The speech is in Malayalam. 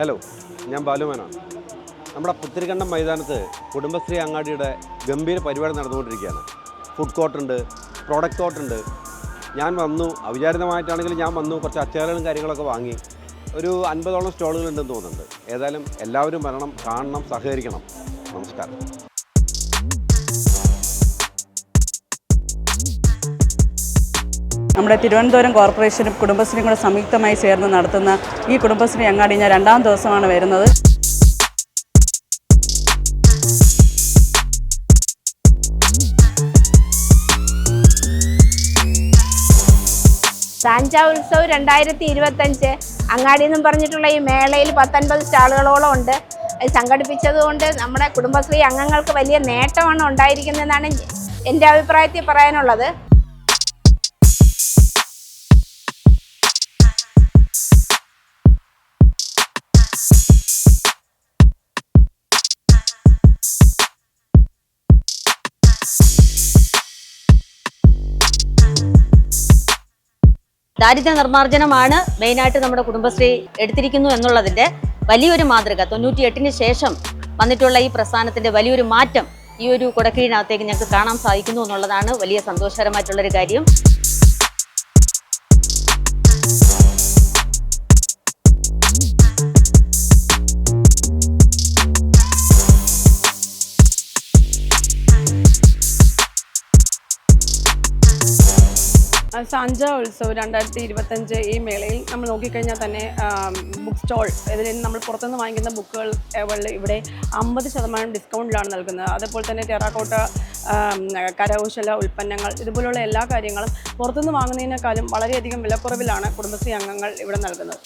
ഹലോ ഞാൻ ബാലുമാനാണ് നമ്മുടെ പുത്തിരിക്കണ്ടം മൈതാനത്ത് കുടുംബശ്രീ അങ്ങാടിയുടെ ഗംഭീര പരിപാടി നടന്നുകൊണ്ടിരിക്കുകയാണ്. ഫുഡ് കോർട്ടുണ്ട് പ്രോഡക്റ്റ് കോർട്ടുണ്ട് ഞാൻ വന്നു അവിചാരിതമായിട്ടാണെങ്കിലും ഞാൻ വന്നു കുറച്ച് അച്ചാറുകളും കാര്യങ്ങളൊക്കെ വാങ്ങി. ഒരു അൻപതോളം സ്റ്റോളുകളുണ്ടെന്ന് തോന്നുന്നുണ്ട്. ഏതായാലും എല്ലാവരും വരണം കാണണം സഹകരിക്കണം. നമസ്കാരം. നമ്മുടെ തിരുവനന്തപുരം കോർപ്പറേഷനും കുടുംബശ്രീയും കൂടെ സംയുക്തമായി ചേർന്ന് നടത്തുന്ന ഈ കുടുംബശ്രീ അങ്ങാടി ഞാൻ രണ്ടാം ദിവസമാണ് വരുന്നത്. സാഞ്ചാ ഉത്സവ് രണ്ടായിരത്തി ഇരുപത്തഞ്ച് അങ്ങാടി എന്നും പറഞ്ഞിട്ടുള്ള ഈ മേളയിൽ പത്തൊൻപത് സ്റ്റാളുകളോളം ഉണ്ട്. അത് സംഘടിപ്പിച്ചത് കൊണ്ട് നമ്മുടെ കുടുംബശ്രീ അംഗങ്ങൾക്ക് വലിയ നേട്ടമാണ് ഉണ്ടായിരിക്കുന്നതെന്നാണ് എന്റെ അഭിപ്രായത്തിൽ പറയാനുള്ളത്. ദാരിദ്ര്യ നിർമ്മാർജനമാണ് മെയിനായിട്ട് നമ്മുടെ കുടുംബശ്രീ എടുത്തിരിക്കുന്നു എന്നുള്ളതിന്റെ വലിയൊരു മാതൃക. തൊണ്ണൂറ്റി എട്ടിന് ശേഷം വന്നിട്ടുള്ള ഈ പ്രസ്ഥാനത്തിന്റെ വലിയൊരു മാറ്റം ഈ ഒരു കുടക്കീഴിനകത്തേക്ക് ഞങ്ങൾക്ക് കാണാൻ സാധിക്കുന്നു എന്നുള്ളതാണ് വലിയ സന്തോഷകരമായിട്ടുള്ളൊരു കാര്യം. സാഞ്ച ഉത്സവ് രണ്ടായിരത്തി ഇരുപത്തഞ്ച് ഈ മേളയിൽ നമ്മൾ നോക്കിക്കഴിഞ്ഞാൽ തന്നെ ബുക്ക് സ്റ്റോൾ. ഇതിൽ നമ്മൾ പുറത്തുനിന്ന് വാങ്ങിക്കുന്ന ബുക്കുകൾ ഇവിടെ അമ്പത് ശതമാനം ഡിസ്കൗണ്ടിലാണ് നൽകുന്നത്. അതേപോലെ തന്നെ ടെറാക്കോട്ട കരകൗശല ഉൽപ്പന്നങ്ങൾ ഇതുപോലുള്ള എല്ലാ കാര്യങ്ങളും പുറത്തുനിന്ന് വാങ്ങുന്നതിനേക്കാളും വളരെയധികം വിലക്കുറവിലാണ് കുടുംബശ്രീ അംഗങ്ങൾ ഇവിടെ നൽകുന്നത്.